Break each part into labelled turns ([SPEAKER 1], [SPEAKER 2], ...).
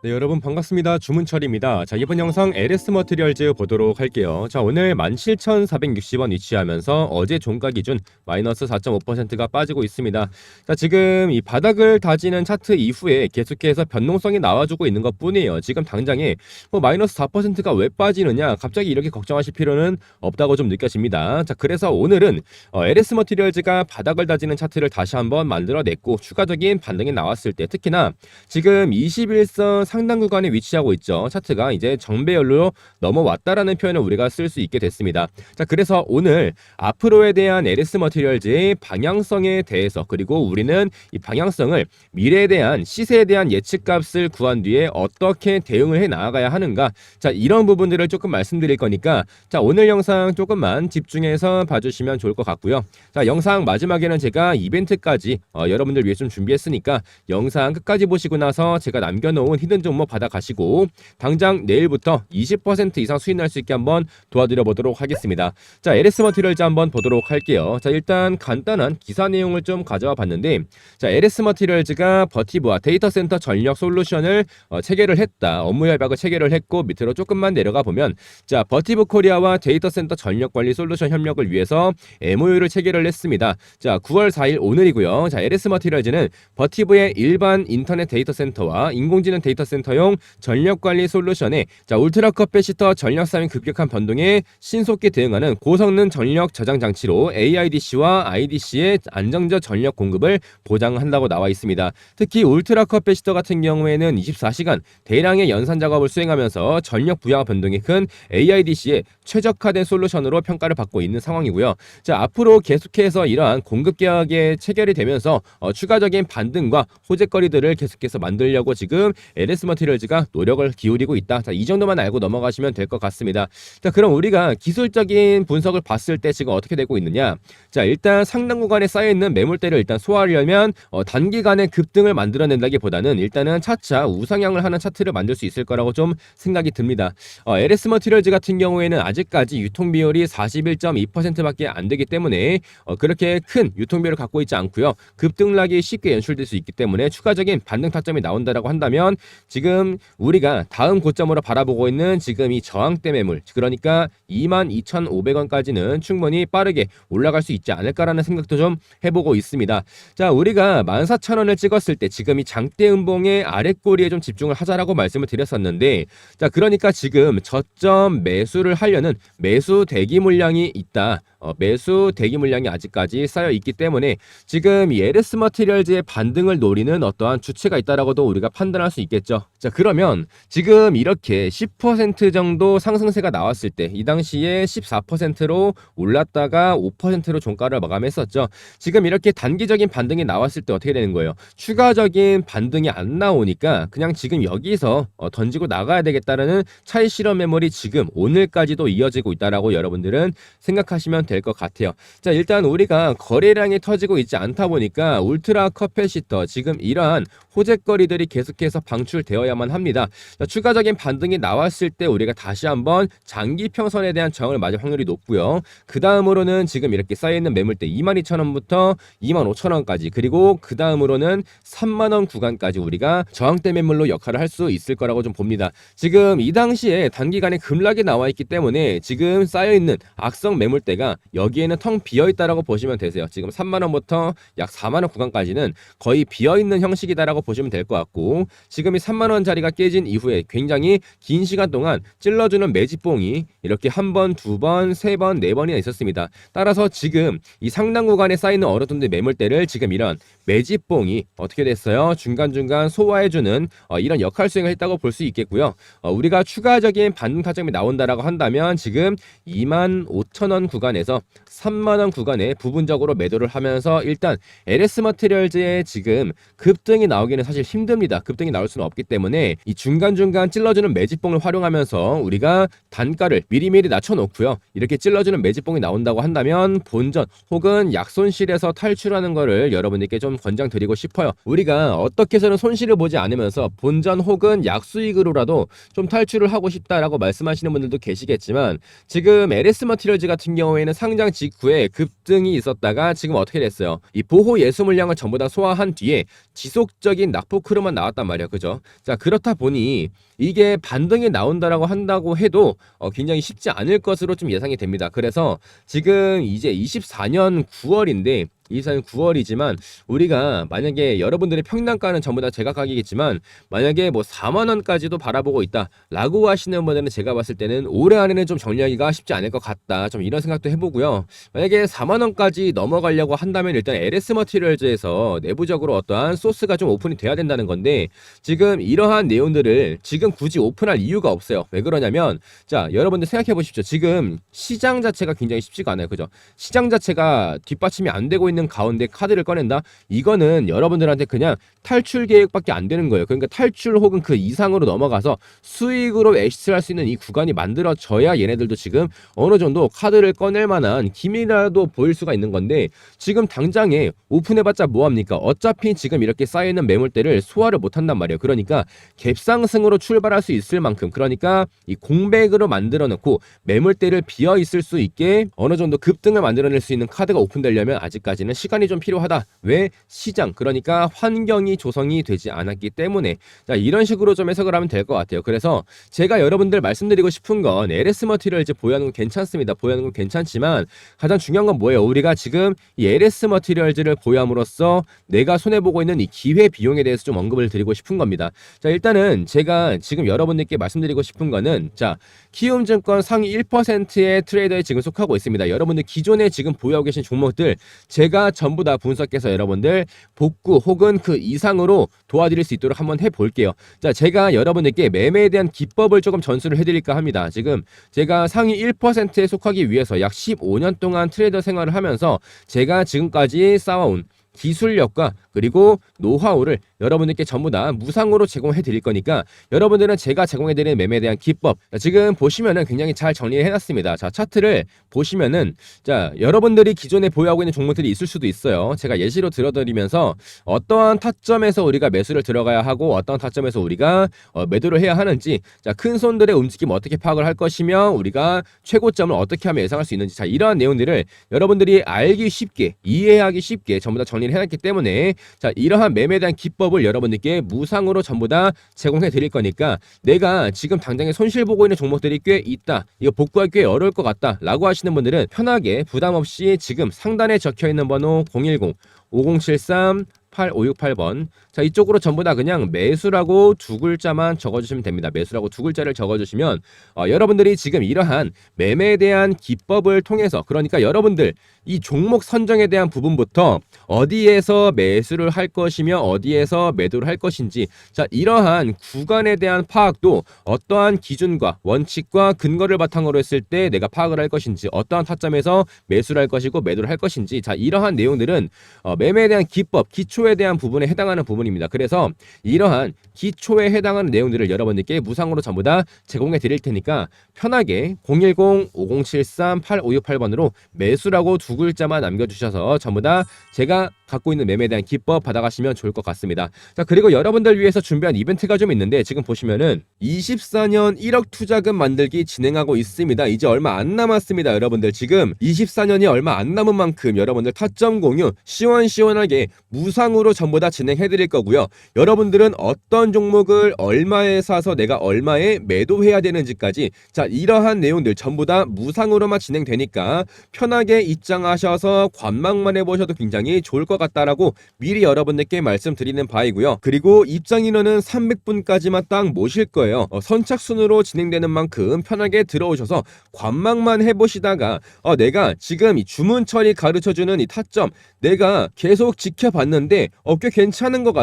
[SPEAKER 1] 네, 여러분 반갑습니다. 주문철입니다. 자, 이번 영상 LS 머티리얼즈 보도록 할게요. 자, 오늘 17,460원 위치하면서 어제 종가 기준 마이너스 4.5%가 빠지고 있습니다. 자, 지금 이 바닥을 다지는 차트 이후에 계속해서 변동성이 나와주고 있는 것 뿐이에요. 지금 당장에 뭐 마이너스 4%가 왜 빠지느냐 갑자기 이렇게 걱정하실 필요는 없다고 좀 느껴집니다. 자, 그래서 오늘은 어, LS 머티리얼즈가 바닥을 다지는 차트를 다시 한번 만들어냈고 추가적인 반등이 나왔을 때 특히나 지금 21선 상단 구간에 위치하고 있죠. 차트가 이제 정배열로 넘어왔다라는 표현을 우리가 쓸 수 있게 됐습니다. 자, 그래서 오늘 앞으로에 대한 LS 머티리얼즈의 방향성에 대해서 그리고 우리는 이 방향성을 미래에 대한 시세에 대한 예측값을 구한 뒤에 어떻게 대응을 해 나가야 하는가 자 이런 부분들을 조금 말씀드릴 거니까 자 오늘 영상 조금만 집중해서 봐주시면 좋을 것 같고요 자 영상 마지막에는 제가 이벤트까지 어, 여러분들 위해 좀 준비했으니까 영상 끝까지 보시고 나서 제가 남겨놓은 히든 종목 받아가시고 당장 내일부터 20% 이상 수익날 수 있게 한번 도와드려 보도록 하겠습니다. 자 LS 머티리얼즈 한번 보도록 할게요. 자 일단 간단한 기사 내용을 좀 가져와 봤는데 자 LS 머티리얼즈가 버티브와 데이터 센터 전력 솔루션을 어, 체결을 했다. 업무 협약을 체결을 했고 밑으로 조금만 내려가 보면 자 버티브 코리아와 데이터 센터 전력 관리 솔루션 협력을 위해서 MOU를 체결을 했습니다. 자 9월 4일 오늘이고요. 자 LS 머티리얼즈는 버티브의 일반 인터넷 데이터 센터와 인공지능 데이터 센터용 전력 관리 솔루션에 자 울트라 커패시터 전력 사용 급격한 변동에 신속히 대응하는 고성능 전력 저장 장치로 AIDC와 IDC의 안정적 전력 공급을 보장한다고 나와 있습니다. 특히 울트라 커패시터 같은 경우에는 24시간 대량의 연산 작업을 수행하면서 전력 부하 변동이 큰 AIDC의 최적화된 솔루션으로 평가를 받고 있는 상황이고요. 자 앞으로 계속해서 이러한 공급 계약에 체결이 되면서 어, 추가적인 반등과 호재거리들을 계속해서 만들려고 지금 LS 머티리얼즈가 노력을 기울이고 있다. 자, 이 정도만 알고 넘어가시면 될 것 같습니다. 자, 그럼 우리가 기술적인 분석을 봤을 때 지금 어떻게 되고 있느냐? 자, 일단 상당 구간에 쌓여 있는 매물대를 일단 소화하려면 어, 단기간에 급등을 만들어낸다기보다는 일단은 차차 우상향을 하는 차트를 만들 수 있을 거라고 좀 생각이 듭니다. 어, LS 머티리얼즈 같은 경우에는 아직까지 유통 비율이 41.2%밖에 안 되기 때문에 어, 그렇게 큰 유통 비율을 갖고 있지 않고요. 급등락이 쉽게 연출될 수 있기 때문에 추가적인 반등 타점이 나온다라고 한다면 지금 우리가 다음 고점으로 바라보고 있는 지금 이 저항대 매물 그러니까 22,500원까지는 충분히 빠르게 올라갈 수 있지 않을까라는 생각도 좀 해보고 있습니다. 자, 우리가 14,000원을 찍었을 때 지금 이 장대 음봉의 아랫꼬리에 좀 집중을 하자라고 말씀을 드렸었는데 자, 그러니까 지금 저점 매수를 하려는 매수 대기 물량이 있다. 어, 매수 대기 물량이 아직까지 쌓여 있기 때문에 지금 이 LS 머티리얼즈의 반등을 노리는 어떠한 주체가 있다라고도 우리가 판단할 수 있겠죠. 자, 그러면 지금 이렇게 10% 정도 상승세가 나왔을 때 이 당시에 14%로 올랐다가 5%로 종가를 마감했었죠. 지금 이렇게 단기적인 반등이 나왔을 때 어떻게 되는 거예요? 추가적인 반등이 안 나오니까 그냥 지금 여기서 어, 던지고 나가야 되겠다라는 차이 실험 매물이 지금 오늘까지도 이어지고 있다라고 여러분들은 생각하시면 될 것 같아요. 자, 일단 우리가 거래량이 터지고 있지 않다 보니까 울트라 커패시터 지금 이러한 호재거리들이 계속해서 방출되어야만 합니다. 자, 추가적인 반등이 나왔을 때 우리가 다시 한번 장기 평선에 대한 저항을 맞을 확률이 높고요. 그 다음으로는 지금 이렇게 쌓여있는 매물대 22,000원부터 25,000원까지 그리고 그 다음으로는 3만원 구간까지 우리가 저항대 매물로 역할을 할 수 있을 거라고 좀 봅니다. 지금 이 당시에 단기간에 급락이 나와 있기 때문에 지금 쌓여있는 악성 매물대가 여기에는 텅 비어 있다라고 보시면 되세요. 지금 3만 원부터 약 4만 원 구간까지는 거의 비어 있는 형식이다라고 보시면 될 것 같고 지금 이 3만 원짜리가 깨진 이후에 굉장히 긴 시간 동안 찔러주는 매집봉이 이렇게 한 번, 두 번, 세 번, 네 번이나 있었습니다. 따라서 지금 이 상당 구간에 쌓이는 정도의 매물대를 지금 이런 매집봉이 어떻게 됐어요? 중간중간 소화해주는 어, 이런 역할 수행을 했다고 볼 수 있겠고요. 어, 우리가 추가적인 반등 타점이 나온다라고 한다면 지금 2만 5천 원 구간에서 completo 3만 원 구간에 부분적으로 매도를 하면서 일단 LS 머티리얼즈의 지금 급등이 나오기는 사실 힘듭니다. 급등이 나올 수는 없기 때문에 이 중간중간 찔러주는 매집봉을 활용하면서 우리가 단가를 미리미리 낮춰놓고요. 이렇게 찔러주는 매집봉이 나온다고 한다면 본전 혹은 약손실에서 탈출하는 거를 여러분들께 좀 권장드리고 싶어요. 우리가 어떻게 해서는 손실을 보지 않으면서 본전 혹은 약수익으로라도 좀 탈출을 하고 싶다라고 말씀하시는 분들도 계시겠지만 지금 LS 머티리얼즈 같은 경우에는 상장 지금 직후에 급등이 있었다가 지금 어떻게 됐어요? 이 보호 예수 물량을 전부 다 소화한 뒤에 지속적인 낙폭 흐름만 나왔단 말이야. 그죠? 자, 그렇다 보니 이게 반등이 나온다라고 한다고 해도 어, 굉장히 쉽지 않을 것으로 좀 예상이 됩니다. 그래서 지금 이제 24년 9월인데 24년 9월이지만 우리가 만약에 여러분들의 평단가는 전부 다 제각각이겠지만 만약에 뭐 4만 원까지도 바라보고 있다라고 하시는 분들은 제가 봤을 때는 올해 안에는 좀 정리하기가 쉽지 않을 것 같다. 좀 이런 생각도 해보고요. 만약에 4만 원까지 넘어가려고 한다면 일단 LS 머티리얼즈에서 내부적으로 어떠한 소스가 좀 오픈이 돼야 된다는 건데 지금 이러한 내용들을 지금 굳이 오픈할 이유가 없어요. 왜 그러냐면 자 여러분들 생각해 보십시오. 지금 시장 자체가 굉장히 쉽지가 않아요. 그죠? 시장 자체가 뒷받침이 안 되고 있는 가운데 카드를 꺼낸다. 이거는 여러분들한테 그냥 탈출 계획밖에 안 되는 거예요. 그러니까 탈출 혹은 그 이상으로 넘어가서 수익으로 엑시트를 할 수 있는 이 구간이 만들어져야 얘네들도 지금 어느 정도 카드를 꺼낼 만한 기미라도 보일 수가 있는 건데 지금 당장에 오픈해봤자 뭐합니까? 어차피 지금 이렇게 쌓여있는 매물대를 소화를 못한단 말이에요. 그러니까 갭상승으로 출발할 수 있을 만큼 그러니까 이 공백으로 만들어 놓고 매물대를 비어 있을 수 있게 어느 정도 급등을 만들어낼 수 있는 카드가 오픈되려면 아직까지는 시간이 좀 필요하다. 왜 시장 그러니까 환경이 조성이 되지 않았기 때문에 자 이런 식으로 좀 해석을 하면 될 것 같아요. 그래서 제가 여러분들 말씀드리고 싶은 건 LS 머티리얼즈 보유하는 건 괜찮습니다. 보유하는 건 괜찮지만 가장 중요한 건 뭐예요? 우리가 지금 이 LS 머티리얼즈를 보유함으로써 내가 손해 보고 있는 이 기회 비용에 대해서 좀 언급을 드리고 싶은 겁니다. 자 일단은 제가 지금 여러분들께 말씀드리고 싶은 거는 자 키움증권 상위 1%의 트레이더에 지금 속하고 있습니다. 여러분들 기존에 지금 보유하고 계신 종목들 제가 전부 다 분석해서 여러분들 복구 혹은 그 이상으로 도와드릴 수 있도록 한번 해볼게요. 자, 제가 여러분들께 매매에 대한 기법을 조금 전수를 해드릴까 합니다. 지금 제가 상위 1%에 속하기 위해서 약 15년 동안 트레이더 생활을 하면서 제가 지금까지 쌓아온 기술력과 그리고 노하우를 여러분들께 전부 다 무상으로 제공해 드릴 거니까 여러분들은 제가 제공해 드리는 매매에 대한 기법 자, 지금 보시면은 굉장히 잘 정리해 놨습니다. 자, 차트를 보시면은 자, 여러분들이 기존에 보유하고 있는 종목들이 있을 수도 있어요. 제가 예시로 들어드리면서 어떠한 타점에서 우리가 매수를 들어가야 하고 어떠한 타점에서 우리가 어, 매도를 해야 하는지 자, 큰 손들의 움직임 어떻게 파악을 할 것이며 우리가 최고점을 어떻게 하면 예상할 수 있는지 자, 이러한 내용들을 여러분들이 알기 쉽게 이해하기 쉽게 전부 다 정리 를 해 놨기 때문에 자, 이러한 매매에 대한 기법을 여러분들께 무상으로 전부 다 제공해 드릴 거니까 내가 지금 당장에 손실 보고 있는 종목들이 꽤 있다. 이거 복구하기 꽤 어려울 것 같다. 라고 하시는 분들은 편하게 부담 없이 지금 상단에 적혀 있는 번호 010 5073 8568번. 자, 이쪽으로 전부 다 그냥 매수라고 두 글자만 적어주시면 됩니다. 매수라고 두 글자를 적어주시면, 어, 여러분들이 지금 이러한 매매에 대한 기법을 통해서, 그러니까 여러분들 이 종목 선정에 대한 부분부터 어디에서 매수를 할 것이며 어디에서 매도를 할 것인지, 자, 이러한 구간에 대한 파악도 어떠한 기준과 원칙과 근거를 바탕으로 했을 때 내가 파악을 할 것인지, 어떠한 타점에서 매수를 할 것이고 매도를 할 것인지, 자, 이러한 내용들은 어, 매매에 대한 기법, 기초에 대한 부분에 해당하는 부분 입니다. 그래서 이러한 기초에 해당하는 내용들을 여러분들께 무상으로 전부 다 제공해 드릴 테니까 편하게 010-5073-8568번으로 매수라고 두 글자만 남겨주셔서 전부 다 제가 갖고 있는 매매에 대한 기법 받아가시면 좋을 것 같습니다. 자 그리고 여러분들 위해서 준비한 이벤트가 좀 있는데 지금 보시면은 24년 1억 투자금 만들기 진행하고 있습니다. 이제 얼마 안 남았습니다. 여러분들 지금 24년이 얼마 안 남은 만큼 여러분들 타점 공유 시원시원하게 무상으로 전부 다 진행해 드릴 거고요. 여러분들은 어떤 종목을 얼마에 사서 내가 얼마에 매도해야 되는지까지 자 이러한 내용들 전부 다 무상으로만 진행되니까 편하게 입장하셔서 관망만 해보셔도 굉장히 좋을 것 같다라고 미리 여러분들께 말씀드리는 바이고요. 그리고 입장 인원은 300분까지만 딱 모실 거예요. 어, 선착순으로 진행되는 만큼 편하게 들어오셔서 관망만 해보시다가 어, 내가 지금 이 주문 처리 가르쳐주는 이 타점 내가 계속 지켜봤는데 어, 꽤 괜찮은 것 같아.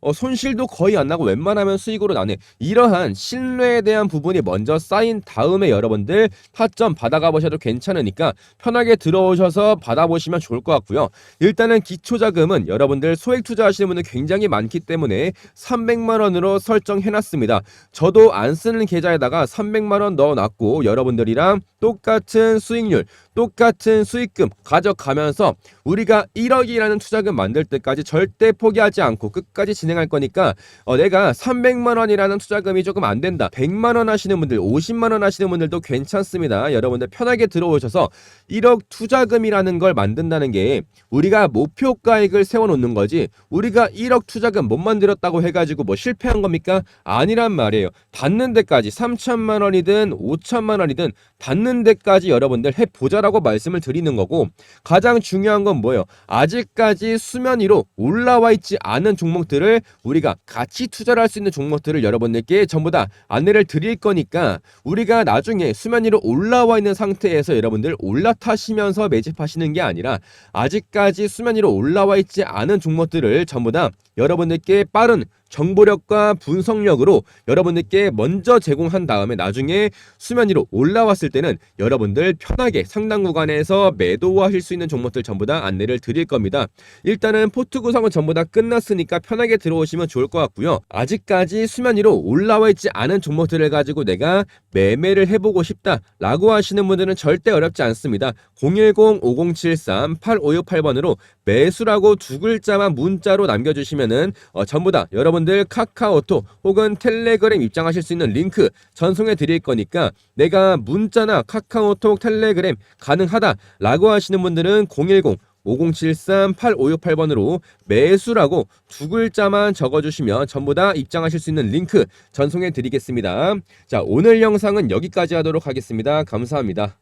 [SPEAKER 1] 어, 손실도 거의 안 나고 웬만하면 수익으로 나네. 이러한 신뢰에 대한 부분이 먼저 쌓인 다음에 여러분들 타점 받아가 보셔도 괜찮으니까 편하게 들어오셔서 받아보시면 좋을 것 같고요. 일단은 기초 자금은 여러분들 소액 투자하시는 분들 굉장히 많기 때문에 300만 원으로 설정해 놨습니다. 저도 안 쓰는 계좌에다가 300만 원 넣어 놨고 여러분들이랑 똑같은 수익률, 똑같은 수익금 가져가면서 우리가 1억이라는 투자금 만들 때까지 절대 포기하지 않고 끝까지 진행할 거니까 어, 내가 300만 원이라는 투자금이 조금 안 된다. 100만 원 하시는 분들, 50만 원 하시는 분들도 괜찮습니다. 여러분들 편하게 들어오셔서 1억 투자금이라는 걸 만든다는 게 우리가 목표가액을 세워놓는 거지 우리가 1억 투자금 못 만들었다고 해가지고 뭐 실패한 겁니까? 아니란 말이에요. 닿는 데까지 3천만 원이든 5천만 원이든 닿는 데까지 여러분들 해보자라고 말씀을 드리는 거고 가장 중요한 건 뭐예요? 아직까지 수면 위로 올라와 있지 않은 종목들을 우리가 같이 투자를 할 수 있는 종목들을 여러분들께 전부 다 안내를 드릴 거니까 우리가 나중에 수면 위로 올라와 있는 상태에서 여러분들 올라타시면서 매집하시는 게 아니라 아직까지 수면 위로 올라와 있지 않은 종목들을 전부 다 여러분들께 빠른 정보력과 분석력으로 여러분들께 먼저 제공한 다음에 나중에 수면 위로 올라왔을 때는 여러분들 편하게 상당 구간에서 매도하실 수 있는 종목들 전부 다 안내를 드릴 겁니다. 일단은 포트 구성은 전부 다 끝났으니까 편하게 들어오시면 좋을 것 같고요. 아직까지 수면 위로 올라와 있지 않은 종목들을 가지고 내가 매매를 해보고 싶다라고 하시는 분들은 절대 어렵지 않습니다. 010-5073-8568번으로 매수라고 두 글자만 문자로 남겨주시면은 어, 전부 다 여러분들 카카오톡 혹은 텔레그램 입장하실 수 있는 링크 전송해 드릴 거니까 내가 문자나 카카오톡 텔레그램 가능하다 라고 하시는 분들은 010 5073-8568번으로 매수라고 두 글자만 적어주시면 전부 다 입장하실 수 있는 링크 전송해 드리겠습니다. 자, 오늘 영상은 여기까지 하도록 하겠습니다. 감사합니다.